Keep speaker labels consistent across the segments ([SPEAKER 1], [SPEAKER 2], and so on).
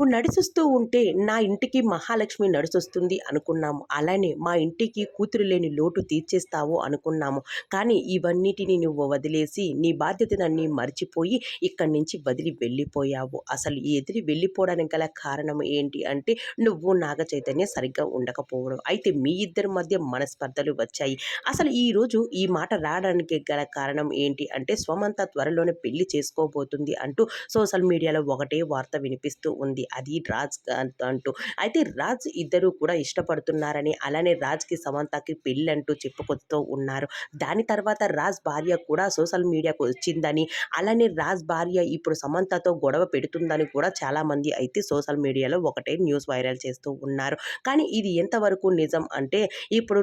[SPEAKER 1] నువ్వు నడిచొస్తూ ఉంటే నా ఇంటికి మహాలక్ష్మి నడిచొస్తుంది అనుకున్నాము. అలానే మా ఇంటికి కూతురు లేని లోటు తీర్చేస్తావు అనుకున్నాము. కానీ ఇవన్నిటిని నువ్వు వదిలేసి నీ బాధ్యతలన్నీ మర్చిపోయి ఇక్కడి నుంచి వదిలి వెళ్ళిపోయావు. అసలు ఈ ఎదిరి వెళ్ళిపోవడానికి గల కారణం ఏంటి అంటే నువ్వు నాగ చైతన్య సరిగ్గా ఉండకపోవడం. అయితే మీ ఇద్దరి మధ్య మనస్పర్ధలు వచ్చాయి. అసలు ఈరోజు ఈ మాట రావడానికి గల కారణం ఏంటి అంటే స్వమంత త్వరలోనే పెళ్ళి చేసుకోబోతుంది అంటూ సోషల్ మీడియాలో ఒకటే వార్త వినిపిస్తూ ఉంది. అది రాజ్ అంటూ. అయితే రాజ్ ఇద్దరు కూడా ఇష్టపడుతున్నారని అలానే రాజ్కి సమంతకి పెళ్ళి అంటూ చెప్పుకొస్తూ ఉన్నారు. దాని తర్వాత రాజ్ భార్య కూడా సోషల్ మీడియాకు వచ్చిందని అలానే రాజ్ భార్య ఇప్పుడు సమంతతో గొడవ పెడుతుందని కూడా చాలామంది అయితే సోషల్ మీడియాలో ఒకటే న్యూస్ వైరల్ చేస్తూ ఉన్నారు. కానీ ఇది ఎంతవరకు నిజం అంటే ఇప్పుడు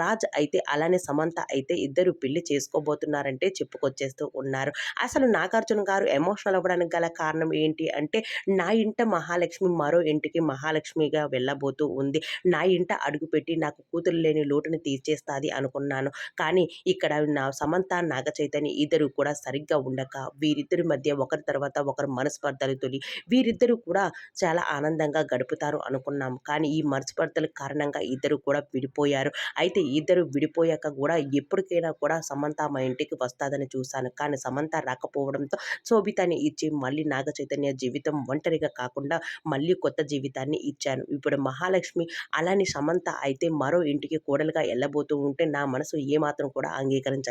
[SPEAKER 1] రాజ్ అయితే అలానే సమంత అయితే ఇద్దరు పెళ్ళి చేసుకోబోతున్నారంటే చెప్పుకొచ్చేస్తూ ఉన్నారు. అసలు నాగార్జున గారు ఎమోషనల్ అవ్వడానికి గల కారణం ఏంటి అంటే నా ఇంట మహా మహాలక్ష్మి మరో ఇంటికి మహాలక్ష్మిగా వెళ్ళబోతూ ఉంది. నా ఇంట అడుగుపెట్టి నాకు కూతురు లేని లోటుని తీర్చేస్తుంది అనుకున్నాను. కానీ ఇక్కడ నా సమంత నాగ చైతన్య ఇద్దరు కూడా సరిగ్గా ఉండక వీరిద్దరి మధ్య ఒకరి తర్వాత ఒకరు మనస్పర్ధలు తొలి వీరిద్దరూ కూడా చాలా ఆనందంగా గడుపుతారు అనుకున్నాం. కానీ ఈ మనస్పర్ధల కారణంగా ఇద్దరు కూడా విడిపోయారు. అయితే ఇద్దరు విడిపోయాక కూడా ఎప్పటికైనా కూడా సమంత మా ఇంటికి వస్తాదని చూశాను. కానీ సమంత రాకపోవడంతో శోభితాన్ని ఇచ్చి మళ్ళీ నాగ చైతన్య జీవితం ఒంటరిగా కాకుండా మళ్ళీ కొత్త జీవితాన్ని ఇచ్చాను. ఇప్పుడు మహాలక్ష్మి అలానే సమంత అయితే మరో ఇంటికి కోడలుగా వెళ్ళబోతూ ఉంటే నా మనసు ఏమాత్రం కూడా అంగీకరించ